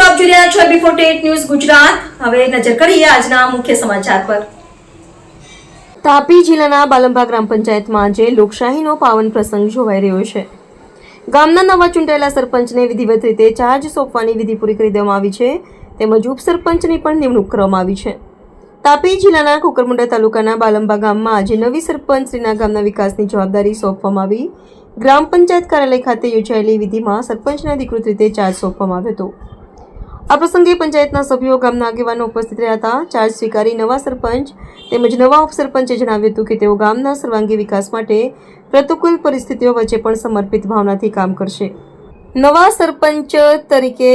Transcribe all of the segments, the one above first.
છો બી forty news Gujarat. હવે નજર કરીએ આજના મુખ્ય સમાચાર પર. તાપી જિલ્લાના બાલંબા ગ્રામ પંચાયતમાં આજે લોકશાહીનો પાવન પ્રસંગ જોવાઈ રહ્યો છે. ગામના નવા ચૂંટાયેલા સરપંચને વિધિવત રીતે ચાર્જ સોંપવાની વિધિ પૂરી કરી દેવામાં આવી છે. તેમજ ઉપસરપંચની પણ નિમણૂક કરવામાં આવી છે. તાપી જિલ્લાના કુકરમુંડા તાલુકાના બાલંબા ગામમાં આજે નવી સરપંચ શ્રીના ગામના વિકાસની જવાબદારી સોંપવામાં આવી. ગ્રામ પંચાયત કાર્યાલય ખાતે યોજાયેલી વિધિમાં સરપંચને અધિકૃત રીતે ચાર્જ સોંપવામાં આવ્યો હતો. આ પ્રસંગે પંચાયતના સભ્યો ગામના આગેવાનો ઉપસ્થિત રહ્યા હતા. ચાર્જ સ્વીકારી નવા સરપંચ તેમજ નવા ઉપસરપંચે જણાવ્યું હતું કે તેઓ ગામના સર્વાંગી વિકાસ માટે પ્રતિકૂળ પરિસ્થિતિઓ વચ્ચે પણ સમર્પિત ભાવનાથી કામ કરશે. નવા સરપંચ તરીકે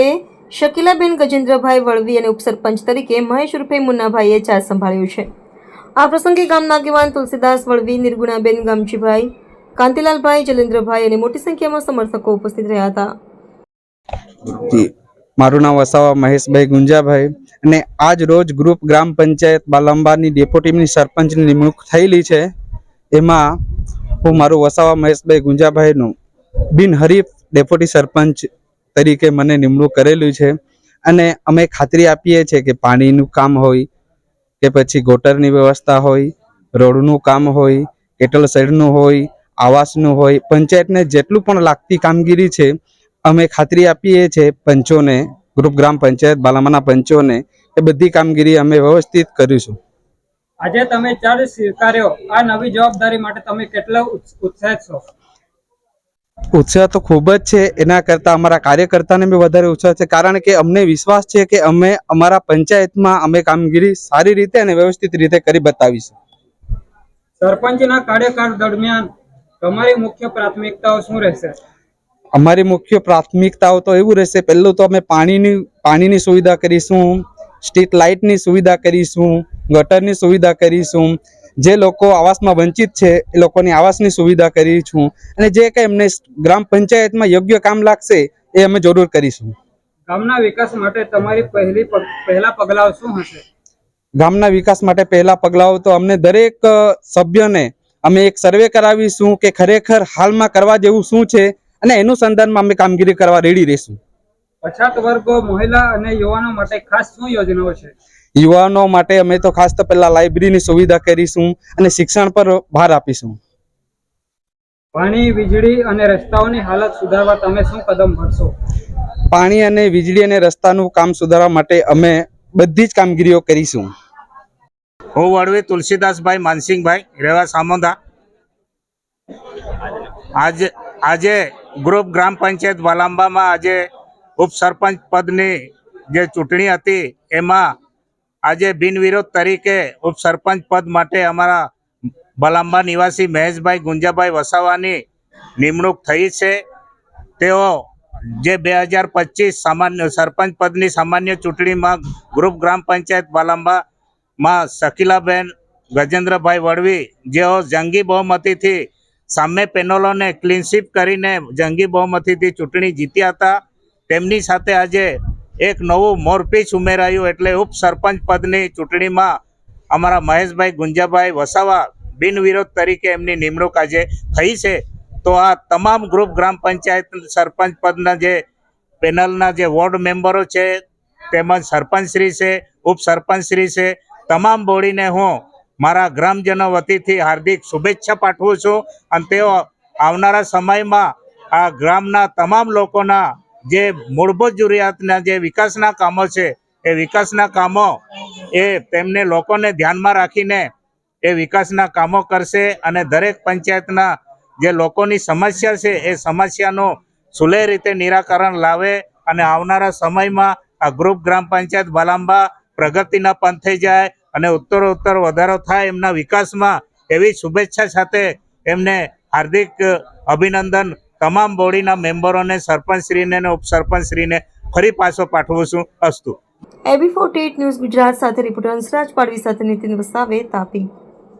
શકીલાબેન ગજેન્દ્રભાઈ વળવી અને ઉપસરપંચ તરીકે મહેશ ઉર્ફે મુન્નાભાઈએ ચાર્જ સંભાળ્યો છે. આ પ્રસંગે ગામના આગેવાન તુલસીદાસ વળવી, નિર્ગુણાબેન ગામજીભાઈ, કાંતિલાલભાઈ, જલેન્દ્રભાઈ અને મોટી સંખ્યામાં સમર્થકો ઉપસ્થિત રહ્યા હતા. મારું નામ વસાવા મહેશભાઈ ગુંજાભાઈ અને આજ રોજ ગ્રુપ ગ્રામ પંચાયત બાલંબાની ડેપ્યુટીની સરપંચની નિમણૂક થયેલી છે. એમાં હું મારું વસાવા મહેશભાઈ ગુંજાભાઈનું બિનહરીફ ડેપ્યુટી સરપંચ તરીકે મને નિમણૂક કરેલું છે અને અમે ખાતરી આપીએ છીએ કે પાણીનું કામ હોય, કે પછી ગોટરની વ્યવસ્થા હોય, રોડનું કામ હોય, કેટલ શેડનું હોય, આવાસનું હોય, પંચાયતને જેટલું પણ લાગતી કામગીરી છે અમે ખાતરી આપીએ છીએ પંચોને ગ્રુપ ગ્રામ પંચાયત બાલામાના પંચોને એ બધી કામગીરી અમે વ્યવસ્થિત કરીશું. આજે તમે ચાર્જ સ્વીકાર્યો. આ નવી જવાબદારી માટે તમે કેટલા ઉત્સાહિત છો? ઉત્સાહ તો ખૂબ જ છે. એના કરતાં અમારા કાર્યકર્તાને બી વધારે ઉત્સાહ છે. કારણ કે અમને વિશ્વાસ છે કે અમે અમારા પંચાયતમાં અમે કામગીરી સારી રીતે અને વ્યવસ્થિત રીતે કરી બતાવીશું. સરપંચના કાર્યકાળ દરમિયાન તમારી મુખ્ય પ્રાથમિકતાઓ શું રહેશે? અમારી મુખ્ય પ્રાથમિકતાઓ તો એવું રહેશે. પહેલું તો અમે પાણીની પાણીની સુવિધા કરીશું સ્ટ્રીટ લાઇટની સુવિધા કરીશું ગટરની સુવિધા કરીશું. જે લોકો આવાસમાં વંચિત છે એ લોકોની આવાસની સુવિધા કરીશું. અને જે કંઈ એમને ગ્રામ પંચાયતમાં યોગ્ય કામ લાગશે એ અમે જરૂર કરીશું. ગામના વિકાસ માટે તમારી પહેલી પહેલા પગલાઓ શું હશે? ગામના વિકાસ માટે પહેલા પગલાઓ તો અમને દરેક સભ્યને અમે એક સર્વે કરાવીશું કે ખરેખર હાલમાં કરવા જેવું શું છે અને એનું સંધાનમાં અમે કામગીરી કરવા રેડી રહીશું. પછાત વર્ગો મહિલા અને યુવાનો માટે ખાસ શું યોજનાઓ છે? યુવાનો માટે અમે તો ખાસ તો પહેલા લાઇબ્રેરીની સુવિધા કરીશું અને શિક્ષણ પર ભાર આપીશું. પાણી વીજળી અને રસ્તાઓની હાલત સુધારવા તમે શું કદમ ભરશો? પાણી અને વીજળી અને રસ્તાનું કામ સુધારવા માટે અમે બધી જ કામગીરીઓ કરીશું. હું વડવી તુલસીદાસભાઈ માનસિંહભાઈ રેવા સામોદા આજે આજે ગ્રુપ ગ્રામ પંચાયત વાલાંબામાં આજે ઉપસરપંચ પદની જે ચૂંટણી હતી, એમાં આજે બિનવિરોધ તરીકે ઉપસરપંચ પદ માટે અમારા બલાંબા નિવાસી મહેશભાઈ ગુંજાભાઈ વસાવાની નિમણૂક થઈ છે. તેઓ જે બે હજાર પચીસ સામાન્ય સરપંચ પદની સામાન્ય ચૂંટણીમાં ગ્રુપ ગ્રામ પંચાયત વાલાંબામાં શકીલાબેન ગજેન્દ્રભાઈ વડવી જેઓ જંગી બહુમતીથી સામે પેનલોને ક્લીનશીપ કરીને જંગી બહુમતીથી ચૂંટણી જીત્યા હતા. તેમની સાથે આજે એક નવું મોરપીચ ઉમેરાયું એટલે ઉપસરપંચ પદની ચૂંટણીમાં અમારા મહેશભાઈ ગુંજાભાઈ વસાવા બિનવિરોધ તરીકે એમની નિમણૂક આજે થઈ છે. તો આ તમામ ગ્રુપ ગ્રામ પંચાયત સરપંચ પદના જે પેનલના જે વોર્ડ મેમ્બરો છે, તેમજ સરપંચશ્રી છે ઉપસરપંચશ્રી છે, તમામ બોડીને હું મારા ગ્રામજનો વતીથી હાર્દિક શુભેચ્છા પાઠવું છું અને તેઓ આવનારા સમયમાં આ ગ્રામના તમામ લોકોના જે મૂળભૂત જરૂરિયાતના જે વિકાસના કામો છે, એ વિકાસના કામો એ તેમને લોકોને ધ્યાનમાં રાખીને એ વિકાસના કામો કરશે અને દરેક પંચાયતના જે લોકોની સમસ્યા છે, એ સમસ્યાનું સુલેહ રીતે નિરાકરણ લાવે અને આવનારા સમયમાં આ ગ્રુપ ગ્રામ પંચાયત ભલાંબા પ્રગતિના પંથે જાય અને ઉત્તરોત્તર વધારો થાય એમના વિકાસમાં એવી શુભેચ્છા સાથે એમને હાર્દિક અભિનંદન તમામ બોડીના મેમ્બરોને, સરપંચશ્રીને અને ઉપસરપંચશ્રીને ફરી પાછો પાઠવું છું. અસ્તુ. એબી ફોર્ટી ન્યૂઝ ગુજરાત સાથે રિપોર્ટર હંસરાજ પાડવી સાથે નીતિન વસાવે તાપી.